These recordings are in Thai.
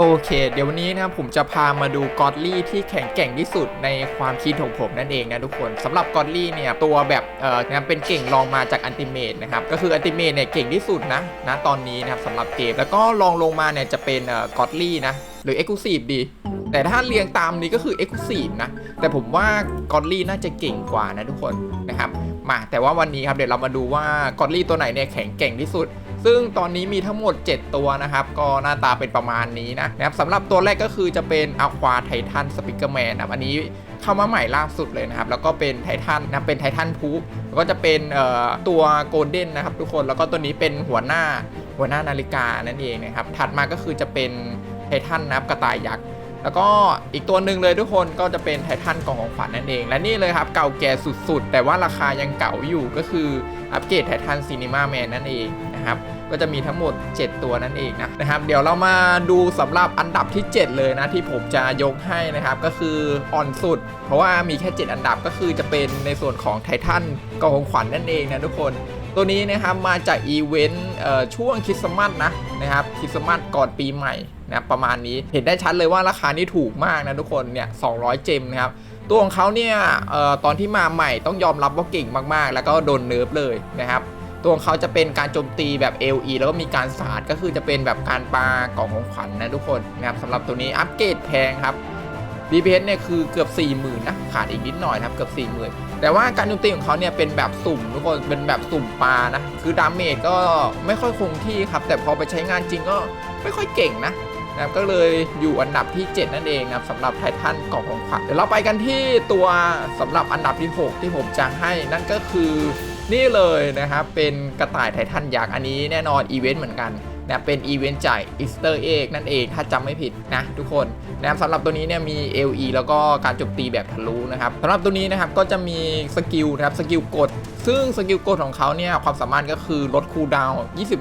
โอเค เดี๋ยววันนี้นะครับผมจะพามาดูกอดลี่ที่แข็งแกร่งที่สุดในความคิดของผมนั่นเองนะทุกคนสำหรับกอดลี่เนี่ยตัวแบบเอ่อนะเป็นเก่งรองมาจากอันติเมตนะครับก็คืออันติเมตเนี่ยเก่งที่สุดนะนะตอนนี้นะครับสำหรับเกมแล้วก็รองลงมาเนี่ยจะเป็นเอ่อกอดลี่นะหรือเอ็กซ์คลูซีฟดี แต่ถ้าเรียงตามนี้ก็คือ Exclusive นะแต่ผมว่ากอ d ลี่น่าจะเก่งกว่านะทุกคนนะครับมาแต่ว่าวันนี้ครับเดี๋ยวเรามาดูว่ากอ d ลี่ตัวไหนเนี่ยแข็งแกร่งที่สุด ซึ่งตอนนี้มีทั้งหมด 7 ตัวนะครับ ก็หน้าตาเป็นประมาณนี้นะนะครับสำหรับตัวแรกก็คือจะเป็นอควาไททันสปิเกอร์แมนนะครับอันนี้เข้ามาใหม่ล่าสุดเลยนะครับ แล้วก็เป็นไททันนะเป็นไททันพูแล้วก็จะเป็นเอ่อตัวโกลเด้นนะครับทุกคนแล้วก็ตัวนี้เป็นหัวหน้าหัวหน้านาฬิกานั่นเองนะครับถัดมาก็คือจะเป็นไททันนะครับกระต่ายยักษ์ แล้วก็อีกตัวหนึ่งเลยทุกคนก็จะเป็นไททันกล่องของขวัญนั่นเอง และนี่เลยครับเก่าแก่สุดๆ แต่ว่าราคายังเก่าอยู่ก็คืออัปเกรดไททันซีนีมาแมนนั่นเองนะครับก็จะมีทั้งหมด 7 ตัวนั่นเองนะนะครับ เดี๋ยวเรามาดูสำหรับอันดับที่ 7 เลยนะที่ผมจะยกให้นะครับก็คืออ่อนสุด เพราะว่ามีแค่ 7 อันดับก็คือจะเป็นในส่วนของไททันกล่องของขวัญนั่นเองนะทุกคนตัวนี้นะครับมาจากอีเวนต์ช่วงคริสต์มาสนะนะครับคริสต์มาสก่อนปีใหม่ นะประมาณนี้เห็นได้ชัดเลยว่าราคานี่ถูกมากนะทุกคนเนี่ย200 เจมนะครับตัวของเขาเนี่ยออตอนที่มาใหม่ต้องยอมรับว่าเก่งมากๆ แล้วก็โดนเนิร์ฟเลยนะครับตัวของเขาจะเป็นการโจมตีแบบ LE แล้วก็มีการสาดก็คือจะเป็นแบบการปากล่องของขวัญนะทุกคนนะครับสำหรับตัวนี้อัปเกรดแพงครับ DPS เนี่ยคือเกือบ 40,000นะขาดอีกนิดหน่อยนะครับเกือบ 40,000 แต่ว่าการโจมตีของเขาเนี่ยเป็นแบบสุ่มทุกคนเป็นแบบสุ่มปลานะคือดาเมจก็ไม่ค่อยคงที่ครับ แต่พอไปใช้งานจริงก็ไม่ค่อยเก่งนะ นะครับก็เลยอยู่อันดับที่ 7 นั่นเองนะครับสำหรับไททันกล่องของขวัญเดี๋ยวเราไปกันที่ตัวสำหรับอันดับที่ 6 ที่ผมจะให้นั่นก็คือนี่เลยนะครับเป็นกระต่ายไททันยักษ์อันนี้แน่นอนอีเวนต์เหมือนกัน นะเป็นอีเวนต์จ่ายอีสเตอร์เอกนั่นเองถ้าจำไม่ผิดนะทุกคนนะครับสำหรับตัวนี้เนี่ยมี LE แล้วก็การจมตีแบบทะลุนะครับสำหรับตัวนี้นะครับก็จะมีสกิลนะครับสกิลกด ซึ่งสกิลกดของเขาเนี่ยความสามารถก็คือลดคูลดาวน์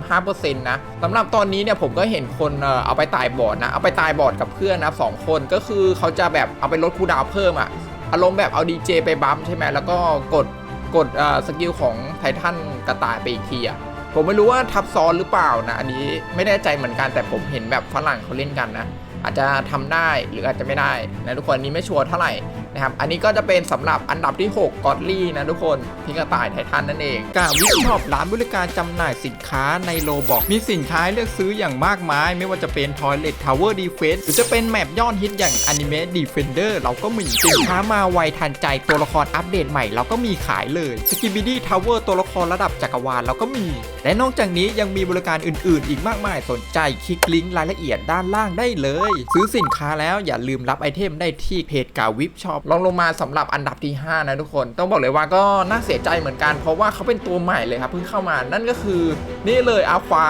25%นะสำหรับตอนนี้เนี่ยผมก็เห็นคนเอาไปตายบอร์ดนะเอาไปตายบอร์ดกับเพื่อนนะสองคนก็คือเขาจะแบบเอาไปลดคูลดาวน์เพิ่มอะอารมณ์แบบเอาดีเจไปบัมใช่ไหมแล้วก็กดกดสกิลของไททันกระต่ายไปอีกทีอะ ผมไม่รู้ว่าทับซ้อนหรือเปล่านะ อันนี้ไม่แน่ใจเหมือนกันแต่ผมเห็นแบบฝรั่งเขาเล่นกันนะ อาจจะทำได้หรืออาจจะไม่ได้นะทุกคนนนี้ไม่ชัวร์เท่าไหร่ นะครับ อันนี้ก็จะเป็นสำหรับอันดับที่ 6กอดลี่นะทุกคนที่กระต่ายไททันนั่นเองกาวิช็อปร้านบริการจำหน่ายสินค้าในโลบอกมีสินค้าเลือกซื้ออย่างมากมาย ไม่ว่าจะเป็น Toilet Tower Defense หรือจะเป็นแมปยอดฮิตอย่าง Anime Defender เราก็มีสินค้ามาไวทันใจตัวละครอัปเดตใหม่เราก็มีขายเลย Skibidi Tower ตัวละครระดับจักรวาลเราก็มี และนอกจากนี้ยังมีบริการอื่น ๆ อีกมากมายสนใจคลิกลิงก์รายละเอียดด้านล่างได้เลย ซื้อสินค้าแล้วอย่าลืมรับไอเทมได้ที่เพจกาวิบช็อปลองลงมาสำหรับอันดับที่ 5 นะทุกคน ต้องบอกเลยว่าก็น่าเสียใจเหมือนกัน เพราะว่าเขาเป็นตัวใหม่เลยครับเพิ่งเข้ามานั่นก็คือ นี่เลยอาควา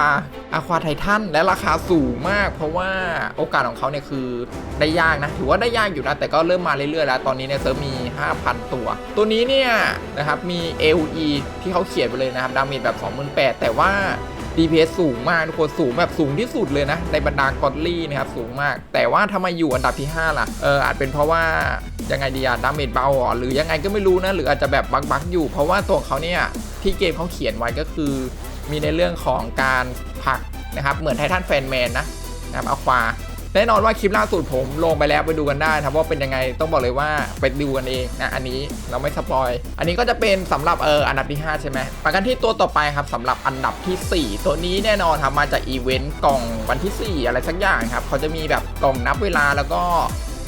อาควาไททันและราคาสูงมาก เพราะว่าโอกาสของเขาเนี่ยคือได้ยากนะถือว่าได้ยากอยู่นะแต่ก็เริ่มมาเรื่อยๆแล้วตอนนี้เนี่ยเซิร์ฟมี 5,000 ตัว ตัวนี้เนี่ยนะครับมี LE ที่เขาเขียนไปเลยนะครับดาเมจแบบ 28,000แต่ว่า DPS สูงมากทุกคนสูงแบบสูงที่สุดเลยนะ ในบรรดากอดลี่นะครับสูงมาก แต่ว่าทำไมอยู่อันดับที่ 5 ล่ะเอออาจเป็นเพราะว่ายังไงดีอะดาเมจเบาหรือยังไงก็ไม่รู้นะหรืออาจจะแบบบักบักๆอยู่ เพราะว่าตัวเขาเนี่ยที่เกมเขาเขียนไว้ก็คือ มีในเรื่องของการผักนะครับเหมือนไททันแฟนแมนนะนะครับเอาควา แน่นอนว่าคลิปล่าสุดผมลงไปแล้วไปดูกันได้ครับว่าเป็นยังไงต้องบอกเลยว่าไปดูกันเองนะอันนี้เราไม่สปอย อันนี้ก็จะเป็นสำหรับเอออันดับที่ 5 ใช่ไหมไปกันที่ตัวต่อไปครับสำหรับอันดับทีสี่ 4 ตัวนี้แน่นอนครับมาจากอีเวนต์กล่องวันที่ 4 อะไรสักอย่างครับเขาจะมีแบบกล่องนับเวลาแล้วก็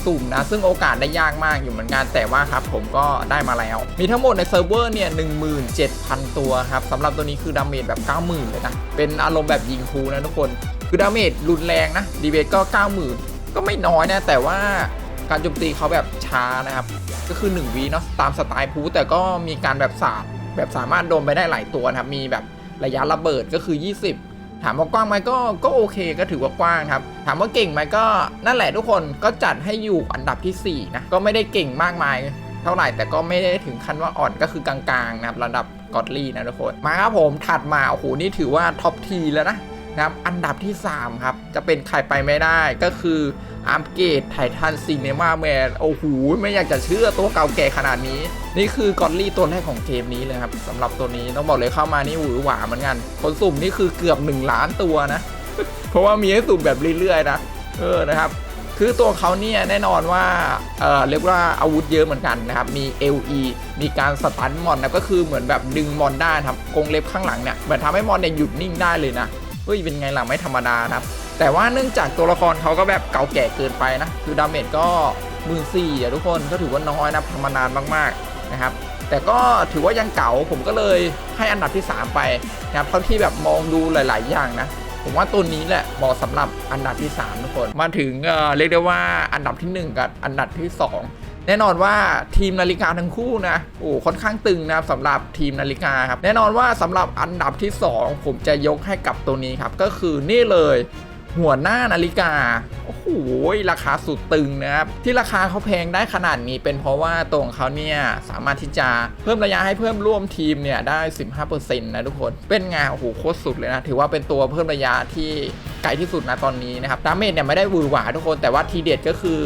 สุ่มนะซึ่งโอกาสได้ยากมากอยู่เหมือนกันแต่ว่าครับผมก็ได้มาแล้ว มีทั้งหมดในเซิร์ฟเวอร์เนี่ย17,000 ตัวครับสำหรับตัวนี้คือดาเมจแบบ 90,000 เลยนะ เป็นอารมณ์แบบยิงคูนะทุกคน คือดาเมจรุนแรงนะดีเบตก็90,000 ก็ไม่น้อยนะ แต่ว่าการโจมตีเขาแบบช้านะครับ ก็คือ1วีเนาะตามสไตล์พูแต่ก็มีการแบบสาดแบบสามารถโดนไปได้หลายตัวนะครับ มีแบบระยะระเบิดก็คือ 20 ถามว่ากว้างไหมก็ก็โอเคก็ถือว่ากว้างครับ ถามว่าเก่งไหมก็นั่นแหละทุกคนก็จัดให้อยู่อันดับทีสี่4นะก็ไม่ได้เก่งมากมายเท่าไหร่แต่ก็ไม่ได้ถึงขั้นว่าอ่อนก็คือกลางๆนะครับระดับกอดลี่นะทุกคนมาครับผมถัดมาโอ้โหนี่ถือว่าท็อปทีแล้วนะ นะครับอันดับที่ 3 ครับ จะเป็นใครไปไม่ได้ก็คืออาร์มเกตไททันซีเนมาแมนโอ้โหไม่อยากจะเชื่อตัวเก่าแก่ขนาดนี้ นี่คือกอดลี่ตัวแรกของเกมนี้เลยครับสำหรับตัวนี้ต้องบอกเลยเข้ามานี่หวือหวาเหมือนกัน คนสุ่มนี่คือเกือบ 1 ล้านตัวนะ เพราะว่ามีให้สุ่มแบบเรื่อยๆนะเออนะครับคือตัวเขาเนี่ยแน่นอนว่าเออเรียกว่าอาวุธเยอะเหมือนกันนะครับ มี LE มีการสตันมอนนะก็คือเหมือนแบบดึงมอนได้ครับกงเล็บข้างหลังเนี่ยเหมือนทำให้มอนเนี่ยหยุดนิ่งได้เลยนะ ฮ้ยเป็นไงล่ะไม่ธรรมดานะครับ แต่ว่าเนื่องจากตัวละครเขาก็แบบเก่าแก่เกินไปนะ คือดาเมจก็มือสี่อะทุกคนก็ถือว่าน้อยนะทำมานานมากๆนะครับ แต่ก็ถือว่ายังเก่าผมก็เลยให้อันดับที่ 3 ไปนะครับเท่าที่แบบมองดูหลาย ๆ อย่างนะผมว่าตัวนี้แหละเหมาะสำหรับอันดับที่ 3 ทุกคน มาถึงเเรียกได้ว่าอันดับที่ 1 กับอันดับที่ 2 แน่นอนว่าทีมนาฬิกาทั้งคู่นะโอ้ค่อนข้างตึงนะครับสำหรับทีมนาฬิกาครับแน่นอนว่าสำหรับอันดับที่ 2 ผมจะยกให้กับตัวนี้ครับก็คือนี่เลย หัวหน้านาฬิกา โอ้โห ราคาสุดตึงนะครับ ที่ราคาเขาแพงได้ขนาดนี้เป็นเพราะว่าตัวของเขาเนี่ย สามารถที่จะเพิ่มระยะให้เพิ่มร่วมทีมเนี่ย ได้ 15%นะทุกคน เป็นงานโอ้โหโคตรสุดเลยนะ ถือว่าเป็นตัวเพิ่มระยะที่ไกลที่สุดนะตอนนี้นะครับ ดาเมจเนี่ยไม่ได้วือหวาทุกคน แต่ว่าทีเด็ดก็คือ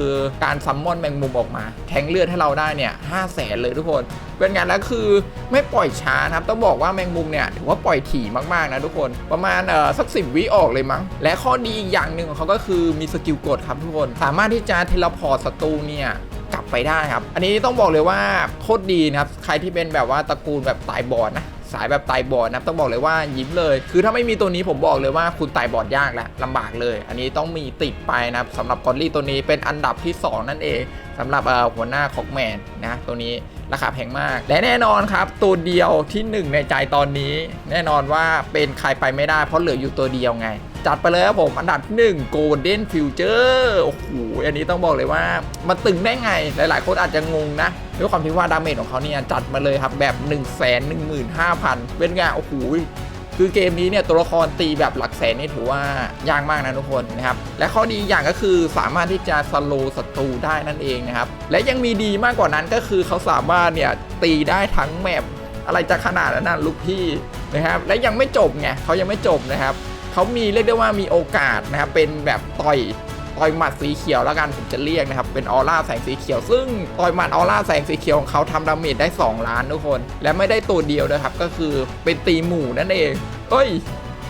การซัมมอนแมงมุมออกมา แทงเลือดให้เราได้เนี่ยห้าแสนเลยทุกคนเป็นงานแล้วคือไม่ปล่อยช้านะครับต้องบอกว่าแมงมุมเนี่ยถือว่าปล่อยถี่มากๆนะทุกคนประมาณเอ่อสักสิบวิออกเลยมั้ง และข้อดีอีกอย่างหนึ่งของเขาก็คือมีสกิลกดครับทุกคน สามารถที่จะเทเลพอร์ตศัตรูเนี่ยกลับไปได้ครับ อันนี้ต้องบอกเลยว่าโคตรดีนะครับ ใครที่เป็นแบบว่าตระกูลแบบตายบอดนะ สายแบบไต่บอดนะครับต้องบอกเลยว่ายิ้มเลย คือถ้าไม่มีตัวนี้ผมบอกเลยว่าคุณไต่บอดยากแหละลำบากเลย อันนี้ต้องมีติดไปนะครับสำหรับกอลลี่ตัวนี้เป็นอันดับที่ 2 นั่นเองสำหรับหัวหน้าคอกแมนนะตัวนี้ราคาแพงมาก และแน่นอนครับตัวเดียวที่หนึ่งในใจตอนนี้ แน่นอนว่าเป็นใครไปไม่ได้เพราะเหลืออยู่ตัวเดียวไง จัดไปเลยครับผม อันดับที่ 1 Golden Future โอ้โห อันนี้ต้องบอกเลยว่า มันตึงได้ไง หลายๆ คนอาจจะงงนะ ด้วยความที่ว่าดาเมจของเขาเนี่ย จัดมาเลยครับ แบบ1 1 5 0 0 0 เป็นไง โอ้โหคือเกมนี้เนี่ยตัวละครตีแบบหลักแสนนี่ถือว่ายากมากนะทุกคนนะครับ และข้อดีอย่างก็คือสามารถที่จะสโลศัตรูได้นั่นเองนะครับ และยังมีดีมากกว่านั้นก็คือเขาสามารถเนี่ยตีได้ทั้งแมปอะไรจะขนาดนั้นนลูกพี่นะครับ และยังไม่จบไงเขายังไม่จบนะครับ เขามีเรียกได้ว่ามีโอกาสนะครับเป็นแบบต่อยต่อยหมัดสีเขียวแล้วกันผมจะเรียกนะครับ เป็นออร่าแสงสีเขียว ซึ่งต่อยหมัดออร่าแสงสีเขียวของเขาทำดาเมจได้ 2 ล้านทุกคน และไม่ได้ตัวเดียวนะครับ ก็คือเป็นตีหมู่นั่นเองเอ้ย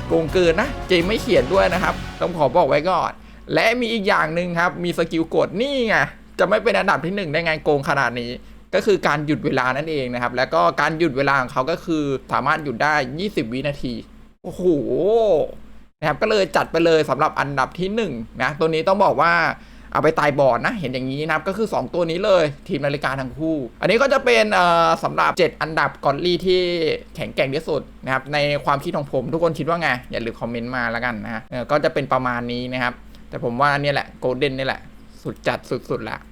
โกงเกินนะ เจไม่เขียนด้วยนะครับ ต้องขอบอกไว้ก่อน และมีอีกอย่างหนึ่งครับ มีสกิลกดนี่ไงจะไม่เป็นอันดับที่หนึ่งได้ไงโกงขนาดนี้ ก็คือการหยุดเวลานั่นเองนะครับ แล้วก็การหยุดเวลาของเขาก็คือสามารถหยุดได้ 20 วินาที โอ้โห นะครับก็เลยจัดไปเลยสำหรับอันดับที่1นงนะตัวนี้ต้องบอกว่าเอาไปตายบอดนะ เห็นอย่างนี้นะครับก็คือ 2 ตัวนี้เลยทีมนาฬิกาทั้งคู่ อันนี้ก็จะเป็นเอ่อสำหรับ 7 อันดับกอลลี่ที่แข็งแกร่งที่สุดนะครับในความคิดของผมทุกคนคิดว่าไง อย่าลืมคอมเมนต์มาแล้วกันนะก็จะเป็นประมาณนี้นะครับ แต่ผมว่านี่แหละโกลเด้นนี่แหละ สุดจัดสุดๆละ